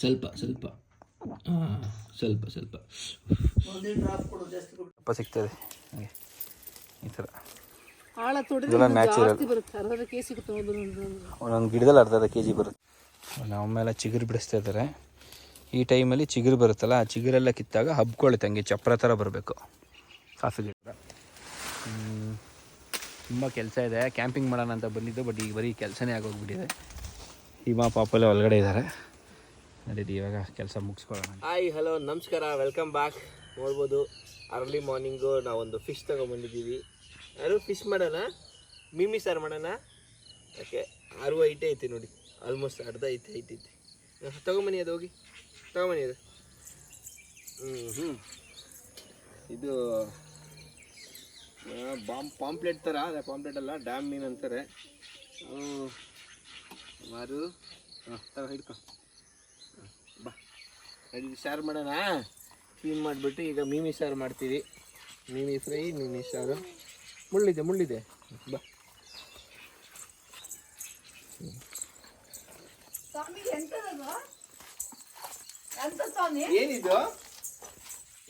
ಸ್ವಲ್ಪ ಸ್ವಲ್ಪ. ಹಾಂ ಸ್ವಲ್ಪ ಸ್ವಲ್ಪ. ಸ್ವಲ್ಪ ಸಿಗ್ತದೆ. ಹಾಗೆ. ಈ ಥರ. ಇದೆಲ್ಲ ನ್ಯಾಚುರಲ್ ಒಂದೊಂದು ಗಿಡದಲ್ಲಿ ಅರ್ಧ ಅರ್ಧ ಕೆ ಜಿ ಬರುತ್ತೆ. ನಮ್ಮ ಮೇಲೆ ಚಿಗುರು ಬಿಡಿಸ್ತಾ ಇದ್ದಾರೆ. ಈ ಟೈಮಲ್ಲಿ ಚಿಗುರು ಬರುತ್ತಲ್ಲ ಆ ಚಿಗುರೆಲ್ಲ ಕಿತ್ತಾಗ ಹಬ್ಕೊಳ್ಳುತ್ತೆ. ಹಂಗೆ ಚಪ್ರ ಥರ ಬರಬೇಕು. ಕಾಫಿ ಗಿಡ. ತುಂಬ ಕೆಲಸ ಇದೆ. ಕ್ಯಾಂಪಿಂಗ್ ಮಾಡೋಣ ಅಂತ ಬಂದಿದ್ದು ಬಟ್ ಈಗ ಬರೀ ಕೆಲಸನೇ ಆಗೋಗ್ಬಿಟ್ಟಿದೆ. ಹಿಮಾ ಪಾಪಲ್ಲೇ ಒಳಗಡೆ ಇದ್ದಾರೆ. ನಡೀತಿ ಇವಾಗ ಕೆಲಸ ಮುಗಿಸ್ಕೊಳ್ಳೋಣ. ಹಾಯ್ ಹಲೋ ನಮಸ್ಕಾರ ವೆಲ್ಕಮ್ ಬ್ಯಾಕ್ ನೋಡ್ಬೋದು ಅರ್ಲಿ ಮಾರ್ನಿಂಗು ನಾವೊಂದು ಫಿಶ್ ತಗೊಂಬಂದಿದ್ದೀವಿ. ಯಾರು ಫಿಶ್ ಮಾಡೋಣ ಮಿಮಿ ಸಾರು ಮಾಡೋಣ ಓಕೆ ಆರು ಐಟೆ ಐತಿ ನೋಡಿ ಆಲ್ಮೋಸ್ಟ್ ಅರ್ಧ ಐತೆ ಐತಿ ಐತಿ. ತೊಗೊಂಬನ್ನಿ ಅದು ಹೋಗಿ. ತೊಗೊಂಬನ್ನಿ ಅದು. ಹ್ಞೂ ಇದು ಬಾಂಬ್ ಪಾಂಪ್ಲೆಟ್ ಥರ ಅದೇ ಪಾಂಪ್ಲೆಟ್ ಅಲ್ಲ ಡ್ಯಾಮ್ ಮೀನು ಅಂತಾರೆ. ಮಾರು ಹಾಂ, ತಗೋ, ಹಿಡ್ಕೊ. ಅಡಿಗೆ ಸಾರು ಮಾಡೋಣ? ಕ್ಲೀನ್ ಮಾಡಿಬಿಟ್ಟು ಈಗ ಮೀಮಿ ಸಾರು ಮಾಡ್ತೀವಿ. ಮೀಮಿ ಫ್ರೈ ಮೀಮಿ ಸಾರು. ಮುಳ್ಳಿದೆ ಮುಳ್ಳಿದೆ. ಬಾ. ಏನಿದು?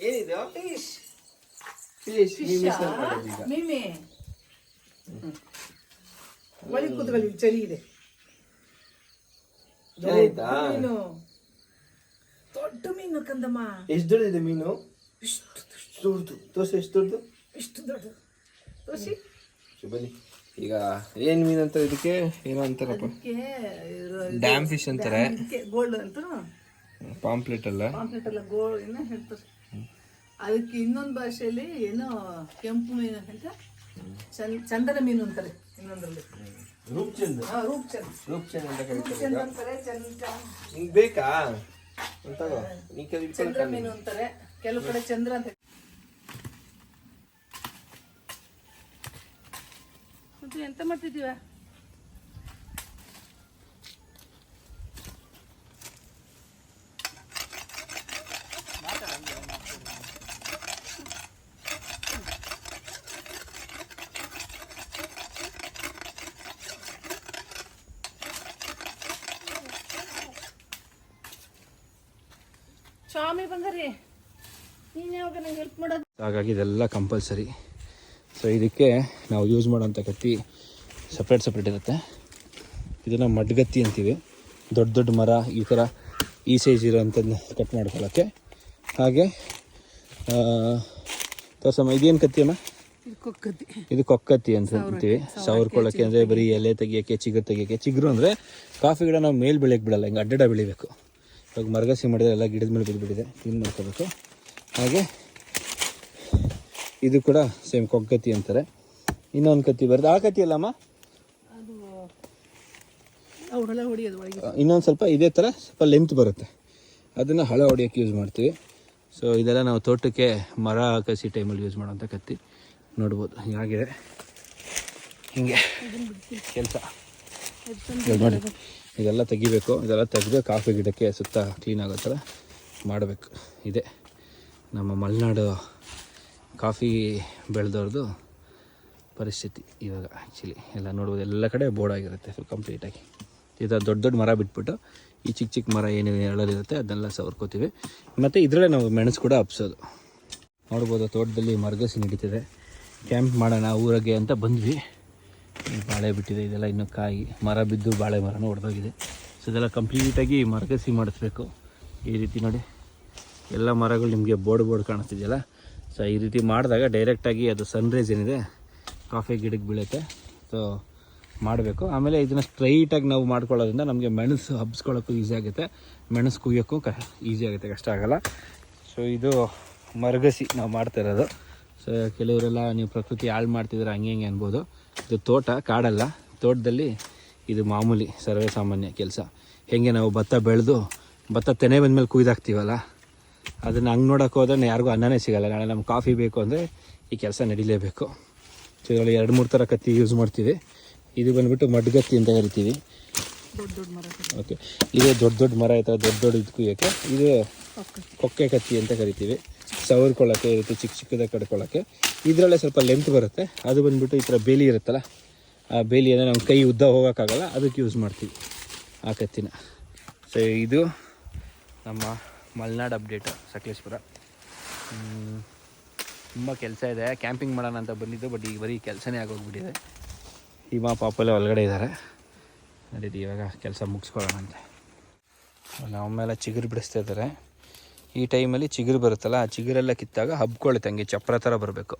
ಏನಿದು? ಫಿಶ್. ಫಿಶ್ ಮೀಮಿ ಸಾರು ಮಾಡೋದು ಈಗ. ಮಿಮಿ. ಒಳಗೆ ಕೂತ್ಕೊಳ್ಳಿ ಚಳಿ ಇದೆ. ಮೀನು ದೊಡ್ಡ ಮೀನು ಕಂದಮ್ಮ? ಎಷ್ಟು ದೊಡ್ಡದಿದೆ ಮೀನು? ಇಷ್ಟು ದೊಡ್ಡದು? ತೋರ್ಸು ಎಷ್ಟು ದೊಡ್ಡದು? ಇಷ್ಟು ದೊಡ್ಡದು. ತೋರಿಸಿ. ಬನ್ನಿ. ಈಗ ಏನ್ ಮೀನು ಅಂತ ಇದಕ್ಕೆ? ಏನೋ ಅಂತಾರಪ್ಪ. ಡ್ಯಾಮ್ ಫಿಶ್ ಅಂತಾರೆ. ಗೋಲ್ಡ್ ಅಂತ ಪಾಂಪ್ಲೆಟ್ ಅಲ್ಲ. ಪಾಂಪ್ಲೆಟ್ ಅಲ್ಲ ಗೋಲ್ಡ್ ಏನೋ ಹೇಳ್ತಾರೆ. ಅದಕ್ಕೆ ಇನ್ನೊಂದು ಭಾಷೆಯಲ್ಲಿ ಏನೋ ಕೆಂಪು ಮೀನು ಅಂತ ಚಂದ ಚಂದನ ಮೀನು ಅಂತಾರೆ ಇನ್ನೊಂದರಲ್ಲಿ. ರೂಪ್ಚಂದ್. ಹಾ ರೂಪ್ಚಂದ್. ರೂಪ್ಚಂದ್ ಅಂತ ಕರೀತಾರೆ ಅಂತಾರೆ ಬೇಕಾ? ಚಂದ್ರ ಮೀನು ಅಂತಾರೆ. ಕೆಲವು ಕಡೆ ಚಂದ್ರ ಅಂತ ಎಂತ ಮಾಡ್ತಿದ್ದೀವ? ಸ್ವಾಮಿ ಬಂದರಿ. ನೀನ್ ಯಾವಾಗ ನಂಗೆ ಹೆಲ್ಪ್ ಮಾಡೋದು? ಹಾಗಾಗಿ ಇದೆಲ್ಲ ಕಂಪಲ್ಸರಿ ಸೊ ಇದಕ್ಕೆ ನಾವು ಯೂಸ್ ಮಾಡೋಂಥ ಕತ್ತಿ ಸಪ್ರೇಟ್ ಸಪ್ರೇಟ್ ಇರುತ್ತೆ. ಇದನ್ನು ಮಡ್ಗತ್ತಿ ಅಂತೀವಿ. ದೊಡ್ಡ ದೊಡ್ಡ ಮರ ಈ ಥರ ಈ ಸೈಜ್ ಇರೋವಂಥದ್ದನ್ನ ಕಟ್ ಮಾಡ್ಕೊಳ್ಳೋಕ್ಕೆ. ಹಾಗೆ ತೋರ್ಸಮ್ಮ ಇದೇನು ಕತ್ತಿ ಅಮ್ಮ? ಇದು ಕೊಕ್ಕತ್ತಿ. ಅಂತ ಅಂತೀವಿ. ಸವರ್ಕೊಳ್ಳೋಕ್ಕೆ ಅಂದರೆ ಬರೀ ಎಲೆ ತೆಗಿಯೋಕ್ಕೆ ಚಿಗುರು ತೆಗಿಯೋಕ್ಕೆ. ಚಿಗುರು ಅಂದರೆ ಕಾಫಿ ಗಿಡ ನಾವು ಮೇಲೆ ಬೆಳೆಯೋಕ್ಕೆ ಬಿಡಲ್ಲ ಹಿಂಗೆ ಅಡ್ಡಡ ಬೆಳಿಬೇಕು. ಇವಾಗ ಮರಗಸಿ ಮಾಡಿದ್ರೆ ಎಲ್ಲ ಗಿಡದ ಮೇಲೆ ಬಿದ್ದುಬಿಟ್ಟಿದೆ ಕ್ಲೀನ್ ಮಾಡ್ಕೋಬೇಕು. ಹಾಗೆ ಇದು ಕೂಡ ಸೇಮ್ ಕೊಕ್ಕತ್ತಿ ಅಂತಾರೆ. ಇನ್ನೊಂದು ಕತ್ತಿ ಬರ್ದು ಆ ಕತ್ತಿ ಅಲ್ಲಮ್ಮ? ಇನ್ನೊಂದು ಸ್ವಲ್ಪ ಇದೇ ಥರ ಸ್ವಲ್ಪ ಲೆಂತ್ ಬರುತ್ತೆ. ಅದನ್ನು ಹಳೆ ಹೊಡಿಯೋಕ್ಕೆ ಯೂಸ್ ಮಾಡ್ತೀವಿ. ಸೊ ಇದೆಲ್ಲ ನಾವು ತೋಟಕ್ಕೆ ಮರ ಕಸಿ ಟೈಮಲ್ಲಿ ಯೂಸ್ ಮಾಡೋಂಥ ಕತ್ತಿ. ನೋಡ್ಬೋದು. ಹೀಗಾಗಿದೆ. ಹಿಂಗೆ. ಕೆಲಸ. ನೋಡಿ. ಇದೆಲ್ಲ ತೆಗಿಬೇಕು. ಇದೆಲ್ಲ ತೆಗೆದು ಕಾಫಿ ಗಿಡಕ್ಕೆ ಸುತ್ತ ಕ್ಲೀನ್ ಆಗೋ ಥರ ಮಾಡಬೇಕು. ಇದೆ. ನಮ್ಮ ಮಲೆನಾಡು ಕಾಫಿ ಬೆಳೆದವ್ರದ್ದು ಪರಿಸ್ಥಿತಿ ಇವಾಗ ಆ್ಯಕ್ಚುಲಿ ಎಲ್ಲ ನೋಡ್ಬೋದು. ಎಲ್ಲ ಕಡೆ ಬೋರ್ಡ್ ಆಗಿರುತ್ತೆ ಫುಲ್ ಕಂಪ್ಲೀಟಾಗಿ ಥರ ದೊಡ್ಡ ದೊಡ್ಡ ಮರ ಬಿಟ್ಬಿಟ್ಟು ಈ ಚಿಕ್ಕ ಚಿಕ್ಕ ಮರ ಏನೇನು ಎಳಲಿರುತ್ತೆ ಅದನ್ನೆಲ್ಲ ಸವರ್ಕೋತೀವಿ. ಮತ್ತು ಇದರಲ್ಲೇ ನಾವು ಮೆಣಸು ಕೂಡ ಹಬ್ಸೋದು. ನೋಡ್ಬೋದು ತೋಟದಲ್ಲಿ ಮರಗಸಿ ನಡೀತಿದೆ. ಕ್ಯಾಂಪ್ ಮಾಡೋಣ, ಊರಿಗೆ ಅಂತ ಬಂದ್ವಿ. ಬಾಳೆ ಬಿಟ್ಟಿದೆ, ಇದೆಲ್ಲ ಇನ್ನು ಕಾಯಿ, ಮರ ಬಿದ್ದು ಬಾಳೆ ಮರನೂ ಹೊಡೆದೋಗಿದೆ ಸೊ ಇದೆಲ್ಲ ಕಂಪ್ಲೀಟಾಗಿ ಮರಗಸಿ ಮಾಡಿಸ್ಬೇಕು. ಈ ರೀತಿ ನೋಡಿ, ಎಲ್ಲ ಮರಗಳು ನಿಮಗೆ ಬೋರ್ಡ್ ಬೋರ್ಡ್ ಕಾಣಿಸ್ತಿದೆಯಲ್ಲ? ಸೊ ಈ ರೀತಿ ಮಾಡಿದಾಗ ಡೈರೆಕ್ಟಾಗಿ ಅದು ಸನ್ರೈಸ್ ಏನಿದೆ ಕಾಫಿ ಗಿಡಕ್ಕೆ ಬೀಳುತ್ತೆ. ಸೊ ಮಾಡಬೇಕು. ಆಮೇಲೆ ಇದನ್ನು ಸ್ಟ್ರೈಟಾಗಿ ನಾವು ಮಾಡ್ಕೊಳ್ಳೋದ್ರಿಂದ ನಮಗೆ ಮೆಣಸು ಹಬ್ಸ್ಕೊಳ್ಳೋಕ್ಕೂ ಈಸಿ ಆಗುತ್ತೆ. ಮೆಣಸು ಕುಯ್ಯೋಕ್ಕೂ ಕ ಈಸಿ ಆಗುತ್ತೆ, ಕಷ್ಟ ಆಗೋಲ್ಲ. ಸೊ ಇದು ಮರಗಸಿ ನಾವು ಮಾಡ್ತಾ ಇರೋದು. ಸೊ ಕೆಲವರೆಲ್ಲ ನೀವು ಪ್ರಕೃತಿ ಹಾಳು ಮಾಡ್ತಿದ್ರೆ ಹಂಗೆ ಹಿಂಗೆ ಅನ್ಬೋದು. ಇದು ತೋಟ ಕಾಡಲ್ಲ. ತೋಟದಲ್ಲಿ ಇದು ಮಾಮೂಲಿ ಸರ್ವೇ ಸಾಮಾನ್ಯ ಕೆಲಸ. ಹೇಗೆ ನಾವು ಭತ್ತ ಬೆಳೆದು ಭತ್ತ ತೆನೆ ಬಂದಮೇಲೆ ಕುಯ್ದಾಕ್ತೀವಲ್ಲ? ಅದನ್ನು ಹಂಗೆ ನೋಡೋಕೆ ಹೋದ್ರೆ ಯಾರಿಗೂ ಅನ್ನನೇ ಸಿಗಲ್ಲ. ನಾಳೆ ನಮ್ಗೆ ಕಾಫಿ ಬೇಕು ಅಂದರೆ ಈ ಕೆಲಸ ನಡೀಲೇಬೇಕು. ಸೊ ಇದರಲ್ಲಿ ಎರಡು ಮೂರು ಥರ ಕತ್ತಿ ಯೂಸ್ ಮಾಡ್ತೀವಿ. ಇದು ಬಂದ್ಬಿಟ್ಟು ಮಡ್ಗತ್ತಿ ಅಂತ ಕರಿತೀವಿ. ದೊಡ್ಡ ದೊಡ್ಡ ಮರ ಓಕೆ ಇದೇ ದೊಡ್ಡ ದೊಡ್ಡ ಮರ ಈ ಥರ ದೊಡ್ಡ ದೊಡ್ಡ ಇದು ಕುಯ್ಯೋಕ್ಕೆ ಇದು ಕೊಕ್ಕೆ ಕತ್ತಿ ಅಂತ ಕರಿತೀವಿ. ಸವರ್ಕೊಳ್ಳೋಕ್ಕೆ ಇರುತ್ತೆ ರೀತಿ ಚಿಕ್ಕ ಚಿಕ್ಕದಾಗಿ ಕಡ್ಕೊಳ್ಳೋಕ್ಕೆ ಇದರಲ್ಲೇ ಸ್ವಲ್ಪ ಲೆಂತ್ ಬರುತ್ತೆ. ಅದು ಬಂದ್ಬಿಟ್ಟು ಈ ಥರ ಬೇಲಿ ಇರುತ್ತಲ್ಲ, ಆ ಬೇಲಿಯನ್ನು ನಮ್ಮ ಕೈ ಉದ್ದ ಹೋಗೋಕ್ಕಾಗಲ್ಲ, ಅದಕ್ಕೆ ಯೂಸ್ ಮಾಡ್ತೀವಿ ಆ ಕತ್ತಿನ. ಸೊ ಇದು ನಮ್ಮ ಮಲೆನಾಡು ಅಪ್ಡೇಟು ಸಕಲೇಶ್ಪುರ. ತುಂಬ ಕೆಲಸ ಇದೆ. ಕ್ಯಾಂಪಿಂಗ್ ಮಾಡೋಣ ಅಂತ ಬಂದಿದ್ದು ಬಟ್ ಈಗ ಬರೀ ಕೆಲಸನೇ ಆಗೋಗ್ಬಿಟ್ಟಿದೆ. ಹಿಮ ಪಾಪಲ್ಲೇ ಒಳಗಡೆ ಇದ್ದಾರೆ ನಡೀತಿ ಇವಾಗ ಕೆಲಸ ಮುಗಿಸ್ಕೊಳ್ಳೋಣ ಅಂತ. ನಮ್ಮೆಲ್ಲ ಮೇಲೆ ಚಿಗುರು ಬಿಡಿಸ್ತಾ ಇದ್ದಾರೆ. ಈ ಟೈಮಲ್ಲಿ ಚಿಗುರು ಬರುತ್ತಲ್ಲ ಆ ಚಿಗುರೆಲ್ಲ ಕಿತ್ತಾಗ ಹಬ್ಕೊಳ್ಳುತ್ತೆ ಹಂಗೆ ಚಪ್ರ ಥರ ಬರಬೇಕು.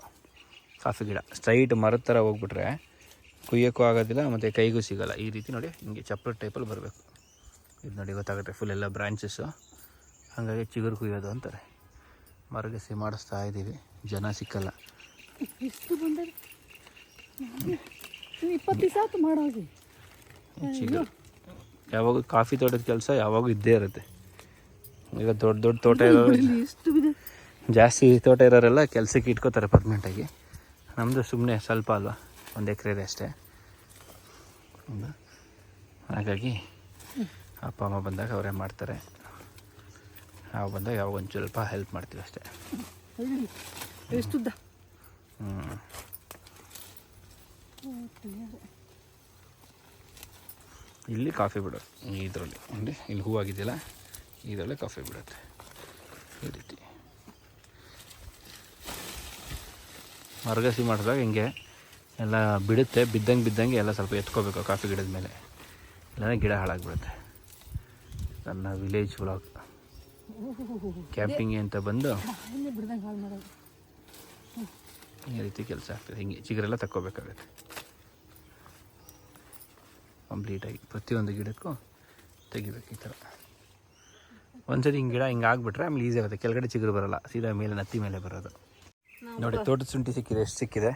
ಕಾಫಿ ಗಿಡ ಸ್ಟ್ರೈಟ್ ಮರದ ಥರ ಹೋಗ್ಬಿಟ್ರೆ ಕುಯ್ಯೋಕ್ಕೂ ಆಗೋದಿಲ್ಲ ಮತ್ತು ಕೈಗೂ ಸಿಗೋಲ್ಲ. ಈ ರೀತಿ ನೋಡಿ ಹಿಂಗೆ ಚಪ್ರ ಟೈಪಲ್ಲಿ ಬರಬೇಕು. ಇದು ನೋಡಿ ಗೊತ್ತಾಗುತ್ತೆ ಫುಲ್ ಎಲ್ಲ ಬ್ರಾಂಚಸ್ಸು ಹಾಗಾಗಿ ಚಿಗುರು ಕುಯ್ಯೋದು ಅಂತಾರೆ. ಮರಗಸಿ ಮಾಡಿಸ್ತಾ ಇದ್ದೀವಿ. ಜನ ಸಿಕ್ಕಲ್ಲ. ಇಪ್ಪತ್ತು ಯಾವಾಗ ಕಾಫಿ ತೋಟದ ಕೆಲಸ ಯಾವಾಗೂ ಇದ್ದೇ ಇರುತ್ತೆ. ಈಗ ದೊಡ್ಡ ದೊಡ್ಡ ತೋಟ ಇರೋರು ಜಾಸ್ತಿ ತೋಟ ಇರೋರೆಲ್ಲ ಕೆಲಸಕ್ಕೆ ಇಟ್ಕೋತಾರೆ ಪರ್ಮನೆಂಟಾಗಿ ನಮ್ಮದು ಸುಮ್ಮನೆ ಸ್ವಲ್ಪ ಅಲ್ವಾ? ಒಂದು ಎಕರೆ ಅಷ್ಟೇ? ಹಾಗಾಗಿ ಅಪ್ಪ ಅಮ್ಮ ಬಂದಾಗ ಅವರೇ ಮಾಡ್ತಾರೆ. ನಾವು ಬಂದಾಗ ಯಾವಾಗ ಒಂದು ಸ್ವಲ್ಪ ಹೆಲ್ಪ್ ಮಾಡ್ತೀವಿ ಅಷ್ಟೇ. ಇಲ್ಲಿ ಕಾಫಿ ಬಿಡೋದು ಇದರಲ್ಲಿ. ಅಂದರೆ ಇಲ್ಲಿ ಹೂವಾಗಿದೆಯಲ್ಲ ಇದರಲ್ಲೇ ಕಾಫಿ ಬಿಡುತ್ತೆ. ಈ ರೀತಿ. ಮರಗಸಿ ಮಾಡಿದಾಗ ಹಿಂಗೆ ಎಲ್ಲ ಬಿಡುತ್ತೆ, ಬಿದ್ದಂಗೆ ಬಿದ್ದಂಗೆ ಎಲ್ಲ ಸ್ವಲ್ಪ ಎತ್ಕೋಬೇಕು ಕಾಫಿ ಗಿಡದ ಮೇಲೆ. ಇಲ್ಲಾಂದರೆ ಗಿಡ ಹಾಳಾಗ್ಬಿಡುತ್ತೆ. ನನ್ನ ವಿಲೇಜ್ ವ್ಲಾಗ್ ಕ್ಯಾಂಪಿಂಗ್ ಅಂತ ಬಂದು ಈ ರೀತಿ ಕೆಲಸ ಆಗ್ತದೆ. ಹಿಂಗೆ ಚಿಗುರೆಲ್ಲ ತಕ್ಕೋಬೇಕಾಗತ್ತೆ. ಕಂಪ್ಲೀಟಾಗಿ ಪ್ರತಿಯೊಂದು ಗಿಡಕ್ಕೂ ತೆಗಿಬೇಕು ಈ ಥರ. ಒಂದ್ಸತಿ ಹಿಂಗೆ ಗಿಡ ಹಿಂಗೆ ಆಗ್ಬಿಟ್ರೆ ಆಮೇಲೆ ಈಸಿ ಆಗುತ್ತೆ. ಕೆಳಗಡೆ ಚಿಗುರು ಬರಲ್ಲ. ಸೀದಾ ಮೇಲೆ ನತ್ತಿ ಮೇಲೆ ಬರೋದು. ನೋಡಿ ತೋಟದ ಶುಂಠಿ ಸಿಕ್ಕಿದೆ ಎಷ್ಟು ಸಿಕ್ಕಿದೆ?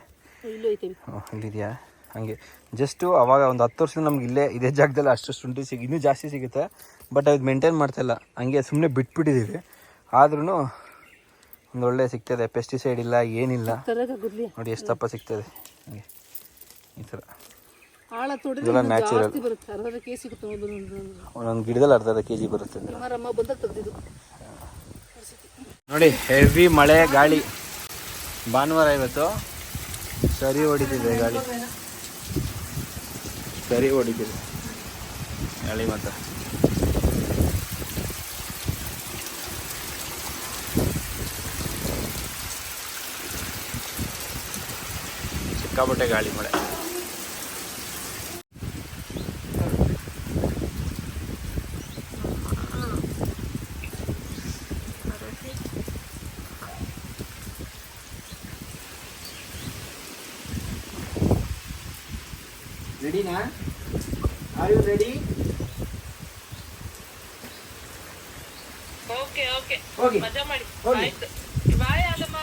ಇಲ್ಲಿದೆಯಾ? ಹಾಗೆ. ಜಸ್ಟು ಅವಾಗ ಒಂದು ಹತ್ತು ವರ್ಷದಿಂದ ನಮ್ಗೆ ಇಲ್ಲೇ ಇದೇ ಜಾಗದಲ್ಲಿ ಅಷ್ಟು ಶುಂಠಿ ಸಿಗಿ ಇನ್ನೂ ಜಾಸ್ತಿ ಸಿಗುತ್ತೆ. ಬಟ್ ಅದು ಮೇಂಟೈನ್ ಮಾಡ್ತಾಯಿಲ್ಲ ಹಂಗೆ ಸುಮ್ಮನೆ ಬಿಟ್ಬಿಟ್ಟಿದ್ದೀವಿ ಆದ್ರೂ ಒಂದು ಒಳ್ಳೆ ಸಿಗ್ತದೆ. ಪೆಸ್ಟಿಸೈಡ್ ಇಲ್ಲ ಏನಿಲ್ಲ. ನೋಡಿ ಎಷ್ಟು ದಪ್ಪ ಸಿಗ್ತದೆ. ಹಂಗೆ. ಈ ಥರ ಆಳ ತೊಡೆದ್ರೆ ನ್ಯಾಚುರಲ್ ಜಾಸ್ತಿ ಬರುತ್ತೆ. ಅರ್ಧ ಕೆ ಸಿಗುತ್ತೆ ಒಂದೊಂದು ಗಿಡದಲ್ಲಿ ಅರ್ಧ ಅರ್ಧ ಕೆ ಜಿ ಬರುತ್ತೆ. ಅಂದ್ರೆ. ಬಂದಾಗ ತೆಗ್ದಿದ್ದು. ನೋಡಿ ಹೆವಿ ಮಳೆ ಗಾಳಿ. ಭಾನುವಾರ ಇವತ್ತು ಸರಿ ಹೊಡಿತಿದೆ ಗಾಳಿ. ಸರಿ ಹೊಡಿತಿದೆ. ಗಾಳಿ ಮಾತ್ರ. ಸಿಕ್ಕಾಪಟ್ಟೆ ಗಾಳಿ ಮಳೆ. Are you ready okay okay ಹೋಗಿ ಮಜಾ ಮಾಡಿ. ಹೋಗಿ ಆಯ್ತು. ಬಾಯ್ ಆದಮ್ಮ.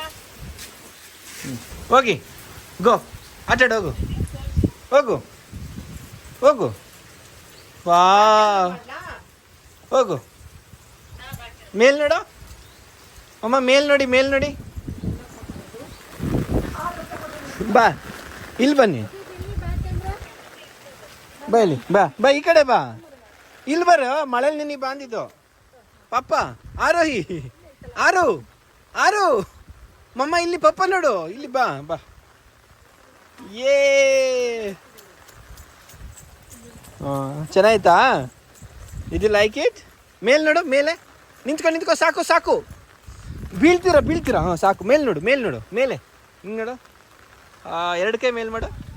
ಹೋಗಿ. ಗೋ. ಆಟಾಡ ಹೋಗು. ಹೋಗು. ಹೋಗು. ವಾ. ಹೋಗು. ಮೇಲ್ ನೋಡು. ಅಮ್ಮ ಮೇಲ್ ನೋಡಿ ಮೇಲ್ ನೋಡಿ. ಬಾ. ಇಲ್ಲಿ ಬನ್ನಿ. ಬಾ ಇಲ್ಲಿ, ಬಾ. ಬಾ, ಈ ಕಡೆ ಬಾ. ಇಲ್ಲಿ ಬರ, ಮಳೆಲಿ ನಿನ್ನ ಬಾಂದಿದ್ದು ಪಪ್ಪ, ಆರೋಹಿ, ಆರು ಆರು. ಮಮ್ಮ, ಇಲ್ಲಿ ಪಪ್ಪ ನೋಡು, ಇಲ್ಲಿ ಬಾ ಬಾ. ಏ. ಚೆನ್ನಾಯ್ತಾ? ಇದು ಲೈಕ್ ಇಟ್ ಮೇಲ್ ನೋಡು, ಮೇಲೆ. ನಿಂತ್ಕೊಂಡು ನಿಂತ್ಕೊ, ಸಾಕು ಸಾಕು. ಬೀಳ್ತೀರಾ ಬೀಳ್ತೀರಾ? ಹಾಂ, ಸಾಕು. ಮೇಲ್ ನೋಡು ಮೇಲ್ ನೋಡು, ಮೇಲೆ. ಹಿಂಗೆ ನೋಡು. ಎರಡು ಕೈ ಮೇಲ್ ಮಾಡು.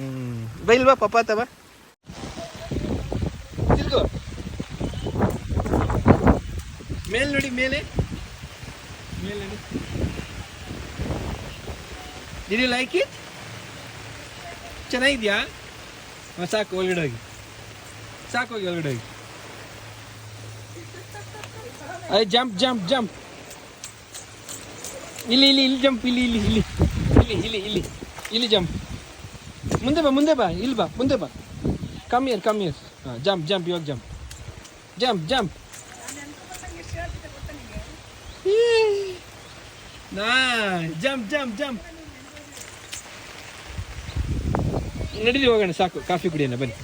ಹ್ಞೂ ಬಾ, ಇಲ್ವಾ ಪಪ್ಪ ತವ ಮೇಲ್ ನೋಡಿ, ಮೇಲೆ. ಮೇಲೆ ನೋಡಿ. ಇದು ಲೈಕ್ ಇಟ್ ಚೆನ್ನಾಗಿದ್ಯಾ? ಸಾಕು, ಒಳಗಡೆ ಹೋಗಿ. ಸಾಕು, ಹೋಗಿ, ಒಳಗಡೆ ಹೋಗಿ. ಅದೇ ಜಂಪ್ ಜಂಪ್ ಜಂಪ್ ಇಲ್ಲಿ ಇಲ್ಲಿ ಇಲ್ಲಿ ಜಂಪ್ ಇಲ್ಲಿ ಇಲ್ಲಿ ಇಲ್ಲಿ. ಇಲ್ಲಿ ಇಲ್ಲಿ ಇಲ್ಲಿ. ಇಲ್ಲಿ ಜಂಪ್ ಮುಂದೆ ಬಾ ಮುಂದೆ ಬಾ, ಇಲ್ಲಿ ಬಾ, ಮುಂದೆ ಬಾ. ಕಮ್ ಇಯರ್ ಕಮ್ ಇಯರ್ ಹಾಂ ಜಂಪ್ ಜಂಪ್ ಇವಾಗ ಜಂಪ್ ಜಂಪ್ ಜಂಪ್ ನಾ ಜಂಪ್ ಜಂಪ್ ಜಂಪ್ ನಡೀಲಿ ಹೋಗೋಣ, ಸಾಕು. ಕಾಫಿ ಕುಡಿಯೋಣ, ಬನ್ನಿ.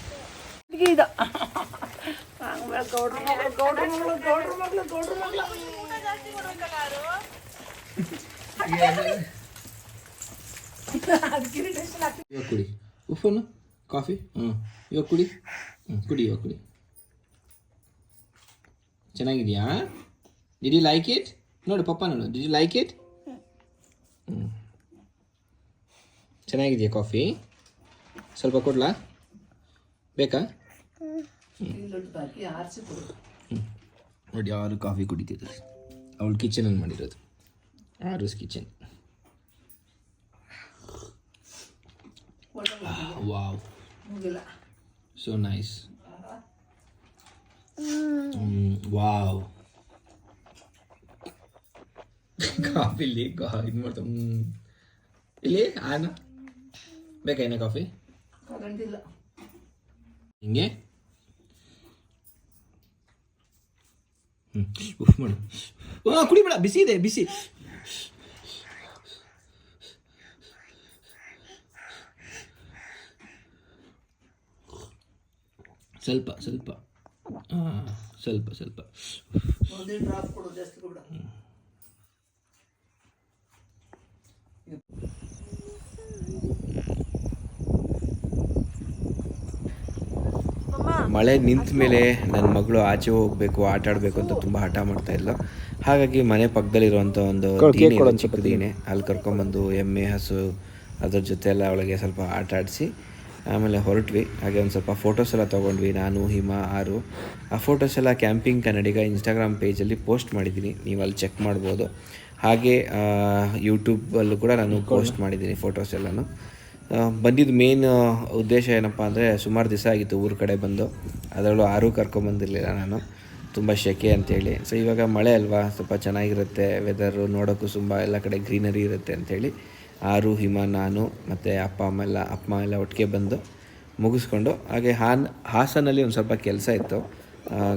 ಕುಡಿ. ಉಫನು ಕಾಫಿ? ಹ್ಞೂ ಇವಾಗ ಕುಡಿ. ಹ್ಞೂ ಕುಡಿ, ಇವಾಗ ಕುಡಿ. ಚೆನ್ನಾಗಿದೆಯಾ? ಡಿಡ್ ಲೈಕ್ ಇಟ್ ನೋಡು, ಪಪ್ಪ ನೋಡು. ಡಿಡ್ ಲೈಕ್ ಇಟ್ ಚೆನ್ನಾಗಿದೆಯಾ ಕಾಫಿ? ಸ್ವಲ್ಪ ಕೊಡ್ಲಾ? ಬೇಕಾ? ಹ್ಞೂ ನೋಡಿ, ಯಾರು ಕಾಫಿ ಕುಡಿತಿದ್ದಾರೆ. ಅವಳು ಕಿಚನಲ್ಲಿ ಮಾಡಿರೋದು. ಆರುಸ್ kitchen wow. ಮುಗಿಲ್ಲ. So nice wow. Coffee ಇಲ್ಲಿ ಇದು ಮಾಡ್ತಾ. ಇಲ್ಲಿ ಆನ? ಬೇಕಾ ಏನ ಕಾಫಿ? ಹಿಂಗೆ? ಉಫ್ ಮಾಡು. ಕುಡಿಬೇಡ ಬಿಸಿ ಇದೆ ಬಿಸಿ. ಸ್ವಲ್ಪ ಸ್ವಲ್ಪ. ಹಾಂ ಸ್ವಲ್ಪ ಸ್ವಲ್ಪ. ಒಂದೇ ಡ್ರಾಪ್ ಕೊಡು ಜಾಸ್ತಿ ಕೊಡ ಮಳೆ ನಿಂತ ಮೇಲೆ ನನ್ನ ಮಗಳು ಆಚೆ ಹೋಗಬೇಕು ಆಟ ಆಡ್ಬೇಕು ಅಂತ ತುಂಬಾ ಹಠ ಮಾಡ್ತಾ ಇಲ್ಲ ಹಾಗಾಗಿ ಮನೆ ಪಕ್ಕದಲ್ಲಿರುವಂಥ ಒಂದು ಇದೆ, ಚಿಕ್ಕ ದೀನೆ ಅಲ್ಲಿ ಕರ್ಕೊಂಡ್ಬಂದು ಎಮ್ಮೆ ಹಸು ಅದ್ರ ಜೊತೆ ಎಲ್ಲ ಅವಳಿಗೆ ಸ್ವಲ್ಪ ಆಟ ಆಡಿಸಿ ಆಮೇಲೆ ಹೊರಟ್ವಿ. ಹಾಗೆ ಒಂದು ಸ್ವಲ್ಪ ಫೋಟೋಸ್ ಎಲ್ಲ ತೊಗೊಂಡ್ವಿ. ನಾನು ಹಿಮ ಆರು. ಆ ಫೋಟೋಸ್ ಎಲ್ಲ ಕ್ಯಾಂಪಿಂಗ್ ಕನ್ನಡಿಗ ಇನ್ಸ್ಟಾಗ್ರಾಮ್ ಪೇಜಲ್ಲಿ ಪೋಸ್ಟ್ ಮಾಡಿದ್ದೀನಿ. ನೀವು ಅಲ್ಲಿ ಚೆಕ್ ಮಾಡ್ಬೋದು. ಹಾಗೆ ಯೂಟ್ಯೂಬಲ್ಲೂ ಕೂಡ ನಾನು ಪೋಸ್ಟ್ ಮಾಡಿದ್ದೀನಿ ಫೋಟೋಸ್ ಎಲ್ಲನೂ. ಬಂದಿದ್ದು ಮೇನ್ ಉದ್ದೇಶ ಏನಪ್ಪ ಅಂದರೆ ಸುಮಾರು ದಿವಸ ಆಗಿತ್ತು ಊರ ಕಡೆ ಬಂದು. ಅದರಲ್ಲೂ ಆರೂ ಕರ್ಕೊಂಬಂದಿರಲಿಲ್ಲ ನಾನು. ತುಂಬ ಶೆಕೆ ಅಂತೇಳಿ ಸೊ ಇವಾಗ ಮಳೆ ಅಲ್ವಾ? ಸ್ವಲ್ಪ ಚೆನ್ನಾಗಿರುತ್ತೆ. ವೆದರು ನೋಡೋಕ್ಕೂ ತುಂಬ ಎಲ್ಲ ಕಡೆ ಗ್ರೀನರಿ ಇರುತ್ತೆ ಅಂಥೇಳಿ ಆರು, ಹಿಮ, ನಾನು ಮತ್ತು ಅಪ್ಪ, ಅಮ್ಮ ಎಲ್ಲ, ಅಪ್ಪ ಎಲ್ಲ ಒಟ್ಟಿಗೆ ಬಂದು ಮುಗಿಸ್ಕೊಂಡು, ಹಾಗೆ ಹಾನ್, ಹಾಸನಲ್ಲಿ ಒಂದು ಸ್ವಲ್ಪ ಕೆಲಸ ಇತ್ತು.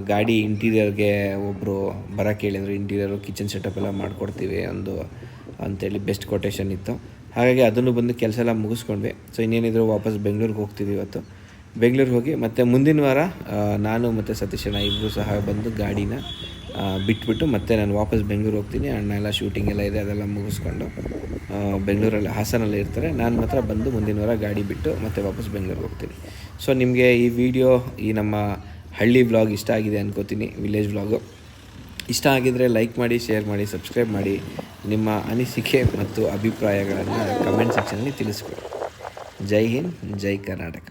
ಗಾಡಿ ಇಂಟೀರಿಯರ್ಗೆ ಒಬ್ಬರು ಬರೋಕ್ಕೆ ಹೇಳಿದ್ರು ಇಂಟೀರಿಯರು ಕಿಚನ್ ಸೆಟಪ್ ಎಲ್ಲ ಮಾಡಿಕೊಡ್ತೀವಿ ಒಂದು ಅಂತೇಳಿ ಬೆಸ್ಟ್ ಕೊಟೇಶನ್ ಇತ್ತು. ಹಾಗಾಗಿ ಅದನ್ನು ಬಂದು ಕೆಲಸ ಎಲ್ಲ ಮುಗಿಸ್ಕೊಂಡ್ವಿ. ಸೊ ಇನ್ನೇನಿದ್ರು ವಾಪಸ್ ಬೆಂಗಳೂರಿಗೆ ಹೋಗ್ತೀವಿ ಇವತ್ತು. ಬೆಂಗಳೂರಿಗೆ ಹೋಗಿ ಮತ್ತು ಮುಂದಿನ ವಾರ ನಾನು ಮತ್ತು ಸತೀಶಣ್ಣ ಇಬ್ಬರು ಸಹ ಬಂದು ಗಾಡಿನ ಬಿಟ್ಬಿಟ್ಟು ಮತ್ತೆ ನಾನು ವಾಪಸ್ ಬೆಂಗಳೂರು ಹೋಗ್ತೀನಿ. ಅಣ್ಣ ಎಲ್ಲ ಶೂಟಿಂಗ್ ಎಲ್ಲ ಇದೆ, ಅದೆಲ್ಲ ಮುಗಿಸ್ಕೊಂಡು ಬೆಂಗಳೂರಲ್ಲಿ ಹಾಸನಲ್ಲಿ ಇರ್ತಾರೆ. ನಾನು ಮಾತ್ರ ಬಂದು ಮುಂದಿನ ವಾರ ಗಾಡಿ ಬಿಟ್ಟು ಮತ್ತೆ ವಾಪಸ್ ಬೆಂಗಳೂರಿಗೆ ಹೋಗ್ತೀನಿ. ಸೊ ನಿಮಗೆ ಈ ವಿಡಿಯೋ ಈ ನಮ್ಮ ಹಳ್ಳಿ ವ್ಲಾಗ್ ಇಷ್ಟ ಆಗಿದೆ ಅನ್ಕೋತೀನಿ ವಿಲೇಜ್ ವ್ಲಾಗು ಇಷ್ಟ ಆಗಿದರೆ ಲೈಕ್ ಮಾಡಿ ಶೇರ್ ಮಾಡಿ ಸಬ್ಸ್ಕ್ರೈಬ್ ಮಾಡಿ. ನಿಮ್ಮ ಅನಿಸಿಕೆ ಮತ್ತು ಅಭಿಪ್ರಾಯಗಳನ್ನು ಕಮೆಂಟ್ ಸೆಕ್ಷನಲ್ಲಿ ತಿಳಿಸ್ಕೊಡಿ. ಜೈ ಹಿಂದ್, ಜೈ ಕರ್ನಾಟಕ